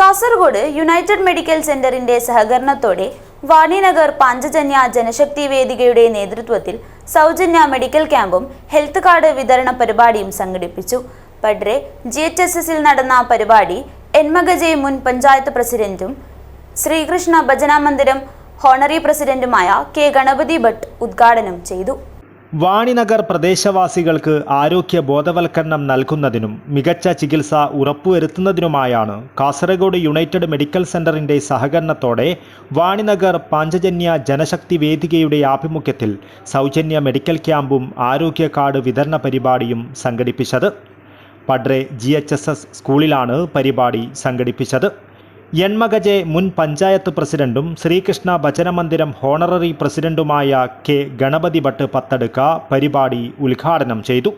Kasaragod United medical സെന്ററിന്റെ സഹകരണത്തോടെ വാണിനഗർ പാഞ്ചജന്യ ജനശക്തി വേദികയുടെ നേതൃത്വത്തിൽ സൗജന്യ മെഡിക്കൽ ക്യാമ്പും ഹെൽത്ത് കാർഡ് വിതരണ പരിപാടിയും സംഘടിപ്പിച്ചു. പഡ്രെ ജി എച്ച് എസ് എസിൽ നടന്ന പരിപാടി എൻമഗജെ മുൻ പഞ്ചായത്ത് പ്രസിഡന്റും ശ്രീകൃഷ്ണ ഭജനാമന്ദിരം ഹോണറി പ്രസിഡന്റുമായ കെ ഗണപതി ഭട്ട് ഉദ്ഘാടനം ചെയ്തു. വാണിനഗർ പ്രദേശവാസികൾക്ക് ആരോഗ്യ ബോധവൽക്കരണം നൽകുന്നതിനും മികച്ച ചികിത്സ ഉറപ്പുവരുത്തുന്നതിനുമായാണ് കാസർഗോഡ് യുണൈറ്റഡ് മെഡിക്കൽ സെന്ററിന്റെ സഹകരണത്തോടെ വാണിനഗർ പാഞ്ചജന്യ ജനശക്തി വേദികയുടെ ആഭിമുഖ്യത്തിൽ സൗജന്യ മെഡിക്കൽ ക്യാമ്പും ആരോഗ്യ കാർഡ് വിതരണ പരിപാടിയും സംഘടിപ്പിച്ചത്. പഡ്രെ ജി സ്കൂളിലാണ് പരിപാടി സംഘടിപ്പിച്ചത്. എൺമകജെ മുൻ പഞ്ചായത്ത് പ്രസിഡന്റും ശ്രീകൃഷ്ണ ഭജനമന്ദിരം ഹോണററി പ്രസിഡന്റുമായ കെ. ഗണപതി ഭട്ട് പത്തടുക്ക പരിപാടി ഉദ്ഘാടനം ചെയ്തു.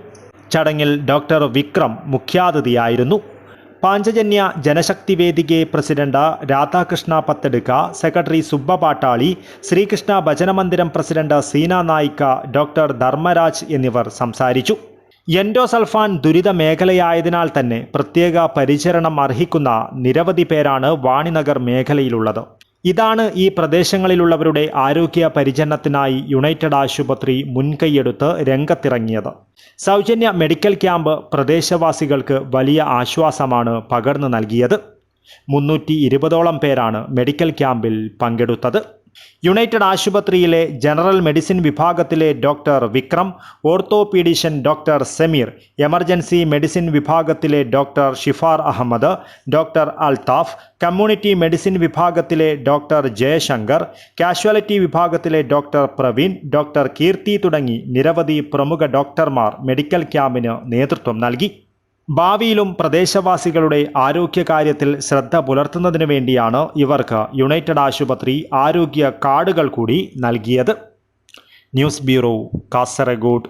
ചടങ്ങിൽ doctor Vikram മുഖ്യാതിഥിയായിരുന്നു. Panchajanya Janashakti Vedike president Radhakrishna Pathaduka secretary Subba Pattali Srikrishna Bhajanamandiram president Seena Naika doctor Dharmaraj എന്നിവർ സംസാരിച്ചു. എൻഡോസൾഫാൻ ദുരിത മേഖലയായതിനാൽ തന്നെ പ്രത്യേക പരിചരണം അർഹിക്കുന്ന നിരവധി പേരാണ് വാണിനഗർ മേഖലയിലുള്ളത്. ഇതാണ് ഈ പ്രദേശങ്ങളിലുള്ളവരുടെ ആരോഗ്യ പരിചരണത്തിനായി യുണൈറ്റഡ് ആശുപത്രി മുൻകൈയെടുത്ത് രംഗത്തിറങ്ങിയത്. സൗജന്യ മെഡിക്കൽ ക്യാമ്പ് പ്രദേശവാസികൾക്ക് വലിയ ആശ്വാസമാണ് പകർന്നു നൽകിയത്. മുന്നൂറ്റി ഇരുപതോളം പേരാണ് മെഡിക്കൽ ക്യാമ്പിൽ പങ്കെടുത്തത്. യുണൈറ്റഡ് ആശുപത്രിയിലെ ജനറൽ മെഡിസിൻ വിഭാഗത്തിലെ doctor Vikram orthopaedician doctor Sameer emergency medicine വിഭാഗത്തിലെ doctor Shifar Ahmed doctor Althaf community medicine വിഭാഗത്തിലെ ഡോക്ടർ ജയശങ്കർ കാഷ്വാലിറ്റി വിഭാഗത്തിലെ ഡോക്ടർ പ്രവീൺ ഡോക്ടർ കീർത്തി തുടങ്ങി നിരവധി പ്രമുഖ ഡോക്ടർമാർ മെഡിക്കൽ ക്യാമ്പിന് നേതൃത്വം നൽകി. ഭാവിയിലും പ്രദേശവാസികളുടെ ആരോഗ്യകാര്യത്തിൽ ശ്രദ്ധ പുലർത്തുന്നതിനു വേണ്ടിയാണ് ഇവർക്ക് യുണൈറ്റഡ് ആശുപത്രി ആരോഗ്യ കാർഡുകൾ കൂടി നൽകിയത്. News bureau Kasaragod.